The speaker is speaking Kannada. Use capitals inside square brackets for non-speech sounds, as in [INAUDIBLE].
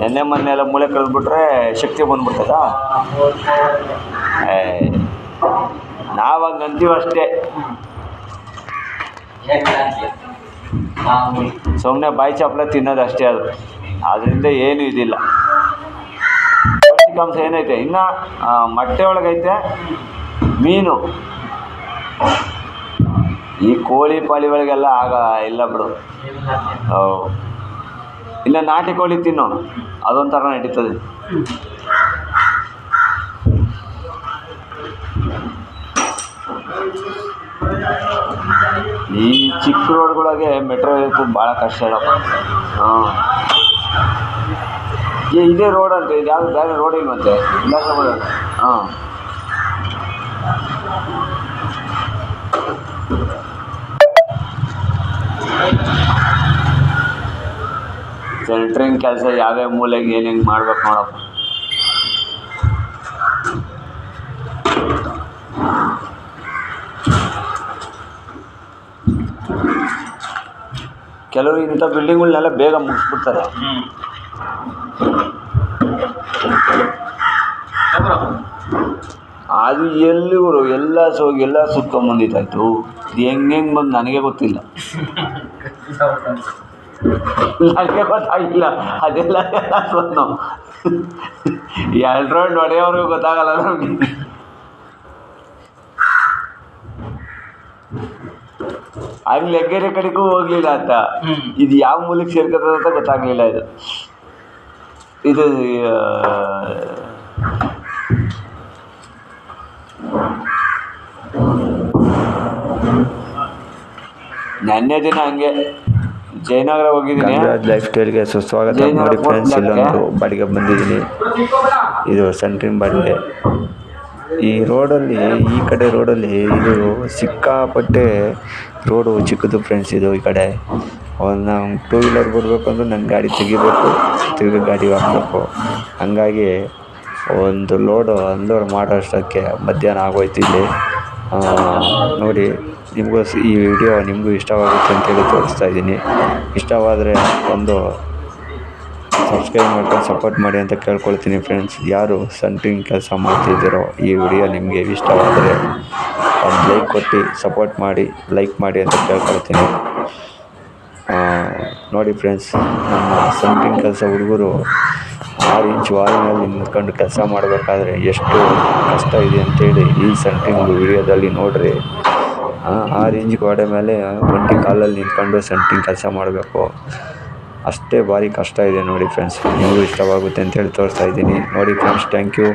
ನೆನ್ನೆ ಮೊನ್ನೆ ಎಲ್ಲ ಮೂಳೆ ಕಳೆದ್ಬಿಟ್ರೆ ಶಕ್ತಿ ಬಂದ್ಬಿಡ್ತದಾ? ಏ ನಾವು ಹಂಗೆ ಅಂತೀವಿ ಅಷ್ಟೇ. ಸುಮ್ಮನೆ ಬಾಯಿ ಚಾಪ್ಲೆ ತಿನ್ನೋದು ಅಷ್ಟೇ ಅದು. ಅದರಿಂದ ಏನೂ ಇದಿಲ್ಲ. ಪೌಷ್ಟಿಕಾಂಶ ಏನೈತೆ? ಇನ್ನು ಮೊಟ್ಟೆ ಒಳಗೈತೆ ಮೀನು. ಈ ಕೋಳಿ ಪಾಳಿ ಒಳಗೆಲ್ಲ ಆಗ ಇಲ್ಲ ಬಿಡು. ಇಲ್ಲ, ನಾಟಿ ಕೋಳಿ ತಿನ್ನೋಣ ಅದೊಂಥರ ನಡೀತದೆ. ಈ ಚಿಕ್ಕ ರೋಡ್ಗಳಿಗೆ ಮೆಟ್ರೋ ಇರೋದು ಭಾಳ ಕಷ್ಟ ಹೇಳಪ್ಪ. ಹಾಂ. ಇದೇ ರೋಡ್ ಅಂತ. ಇದು ಯಾವುದು ಬೇರೆ ರೋಡ್ ಮತ್ತೆ? ಹಾಂ. ಸೆಂಟ್ರಿಂಗ್ ಕೆಲಸ ಯಾವ್ಯಾವ ಮೂಲೆಗೆ ಏನು ಹೆಂಗೆ ಮಾಡ್ಬೇಕು ನೋಡಪ್ಪ. ಕೆಲವರು ಇಂಥ ಬಿಲ್ಡಿಂಗ್ಗಳನ್ನೆಲ್ಲ ಬೇಗ ಮುಗಿಸ್ಬಿಡ್ತಾರೆ. ಅದು ಎಲ್ಲಿ ಊರು ಎಲ್ಲ ಸೋಗಿ ಎಲ್ಲ ಸುತ್ಕೊಂಬಂದಿದ್ದಾಯ್ತು ಇದು ಹೆಂಗೆ ಬಂದು ನನಗೆ ಗೊತ್ತಿಲ್ಲ. [LAUGHS] ನನಗೆ ಗೊತ್ತಾಗಿಲ್ಲ ಅದೆಲ್ಲ ಬಂದು ಎರಡು ರೌಂಡ್ ಹೊಡೆಯೋರ್ಗೂ ಗೊತ್ತಾಗಲ್ಲ ನಮಗೆ ಹೆಗ್ಗೆರೆ ಕಡೆಗೂ ಹೋಗ್ಲಿಲ್ಲ ಅಂತ ಇದು ಯಾವ ಮೂಲಕ್ಕೆ ಸೇರ್ಕೊತದೆ ಅಂತ ಗೊತ್ತಾಗ್ಲಿಲ್ಲ ಇದು ಇದು ನೆನ್ನೆ ದಿನ ಹಂಗೆ ಜಯನಗರ ಹೋಗಿದ್ದೀನಿ. ಗಂಗರಾಜ್ ಲೈಫ್ ಸ್ಟೈಲ್ಗೆ ಸುಸ್ವಾಗತ. ನೋಡಿ ಫ್ರೆಂಡ್ಸ್. ಇಲ್ಲೊಂದು ಬಾಡಿಗೆ ಬಂದಿದ್ದೀನಿ. ಇದು ಸೆಂಟ್ರಿಂಗ್ ಬಾಡಿಗೆ ಈ ರೋಡಲ್ಲಿ ಈ ಕಡೆ ರೋಡಲ್ಲಿ ಇದು ಸಿಕ್ಕಾಪಟ್ಟೆ ರೋಡು ಚಿಕ್ಕದು ಫ್ರೆಂಡ್ಸ್ ಇದು ಈ ಕಡೆ. ಒಂದು ನಾವು ಟೂ ವೀಲರ್ ಬರಬೇಕಂದ್ರೆ ನನ್ನ ಗಾಡಿ ತೆಗಿಬೇಕು ತಿರುಗಿ ಗಾಡಿ ಹಾಕಬೇಕು ಹಂಗಾಗಿ ಒಂದು ಲೋಡು ಅನ್ಲೋಡ್ ಮಾಡೋ ಅಷ್ಟಕ್ಕೆ ಮಧ್ಯಾಹ್ನ ಆಗೋಯ್ತು ಇಲ್ಲಿ. ನೋಡಿ ನಿಮಗೂ ಈ ವಿಡಿಯೋ ನಿಮಗೂ ಇಷ್ಟವಾಗುತ್ತೆ ಅಂತೇಳಿ ತೋರಿಸ್ತಾ ಇದ್ದೀನಿ. ಇಷ್ಟವಾದರೆ ಒಂದು ಸಬ್ಸ್ಕ್ರೈಬ್ ಮಾಡ್ಕೊಂಡು ಸಪೋರ್ಟ್ ಮಾಡಿ ಅಂತ ಕೇಳ್ಕೊಳ್ತೀನಿ ಫ್ರೆಂಡ್ಸ್ ಯಾರು ಸೆಂಟ್ರಿಂಗ್ ಕೆಲಸ ಮಾಡ್ತಿದ್ದೀರೋ ಈ ವಿಡಿಯೋ ನಿಮಗೆ ಇಷ್ಟವಾದರೆ ಒಂದು ಲೈಕ್ ಕೊಟ್ಟು ಸಪೋರ್ಟ್ ಮಾಡಿ ಲೈಕ್ ಮಾಡಿ ಅಂತ ಕೇಳ್ಕೊಳ್ತೀನಿ. ನೋಡಿ ಫ್ರೆಂಡ್ಸ್ ನಮ್ಮ ಕೆಲಸ ಹುಡುಗರು ಆರು ಇಂಚ್ ವಾಲಿನಲ್ಲಿ ನಿಂತ್ಕೊಂಡು ಕೆಲಸ ಮಾಡಬೇಕಾದ್ರೆ ಎಷ್ಟು ಕಷ್ಟ ಇದೆ ಅಂತೇಳಿ ಈ ಸೆಂಟ್ರಿಂಗ್ ವಿಡಿಯೋದಲ್ಲಿ ನೋಡ್ರಿ. ಆ, ರೇಂಜ್ ಗೋಡೆ ಮೇಲೆ ಒಂಟಿ ಕಾಲಲ್ಲಿ ನಿಂತ್ಕೊಂಡು ಸೆಂಟ್ರಿಂಗ್ ಕೆಲಸ ಮಾಡಬೇಕು. ಅಷ್ಟೇ ಭಾರಿ ಕಷ್ಟ ಇದೆ ನೋಡಿ ಫ್ರೆಂಡ್ಸ್ ನಿಮಗೂ ಇಷ್ಟವಾಗುತ್ತೆ ಅಂತೇಳಿ ತೋರಿಸ್ತಾ ಇದ್ದೀನಿ. ನೋಡಿ ಫ್ರೆಂಡ್ಸ್ ಥ್ಯಾಂಕ್ ಯು